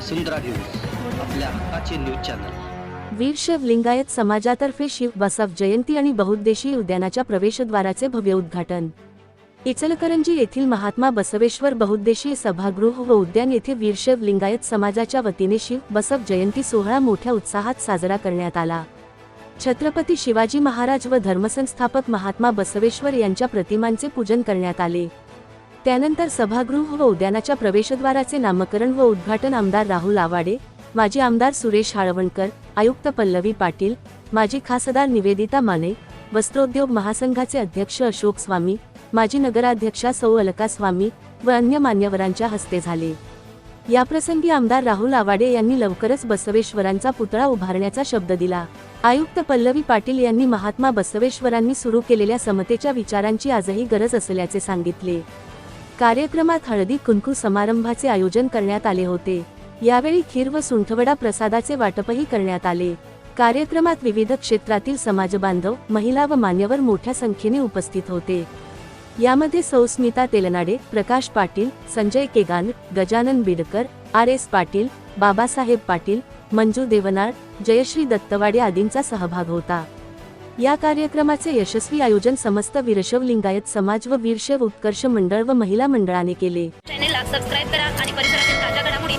वसुंधरा news आपल्या हक्काचे news channel. Veershaiv Lingayat समाजातर्फे शिव बसव जयंती आणि बहुउद्देशीय उद्यानाच्या प्रवेशद्वाराचे भव्य उद्घाटन. इचलकरंजी येथील महात्मा बसवेश्वर बहुउद्देशीय सभागृह व उद्यान येथे वीरशैव लिंगायत समाजाच्या वतीने शिव बसव जयंती सोहळा मोठ्या उत्साहात साजरा करण्यात आला. छत्रपती शिवाजी महाराज व धर्मसंस्थापक महात्मा बसवेश्वर यांच्या प्रतिमांचे पूजन करण्यात आले. त्यानंतर सभागृह व उद्यानाच्या प्रवेशद्वाराचे नामकरण व उद्घाटन आमदार राहुल आवाडे माजी आमदार सुरेश हाळवणकर आयुक्त पल्लवी पाटील माजी खासदार निवेदिता माने वस्त्रोद्योग महासंघाचे अध्यक्ष अशोक स्वामी माजी नगराध्यक्षा सौ अलका स्वामी व अन्य मान्यवरांच्या हस्ते झाले. याप्रसंगी आमदार राहुल आवाडे यांनी लवकरच बसवेश्वरांचा पुतळा उभारण्याचा शब्द दिला. आयुक्त पल्लवी पाटील यांनी महात्मा बसवेश्वरांनी सुरू केलेल्या समतेच्या विचारांची आजही गरज असल्याचे सांगितले. कार्यक्रमात हळदी कुंकू समारंभाचे आयोजन करण्यात आले होते. यावेळी खीर व सुंठवडा प्रसादाचे वाटपही करण्यात आले. कार्यक्रमात विविध क्षेत्रातील समाजबांधव महिला व मान्यवर मोठ्या संख्येने उपस्थित होते. यामध्ये सौस्मिता तेलनाडे प्रकाश पाटील संजय केगान गजानन बिडकर आर एस पाटील बाबासाहेब पाटील मंजू देवनाळ जयश्री दत्तवाडे आदींचा सहभाग होता. या कार्यक्रमाचे यशस्वी आयोजन समस्त वीरशव लिंगायत समाज व वीरशैव उत्कर्ष मंडळ व महिला मंडळाने केले. चॅनेलला सबस्क्राईब करा आणि परिसरातील ताज्या घडामोडी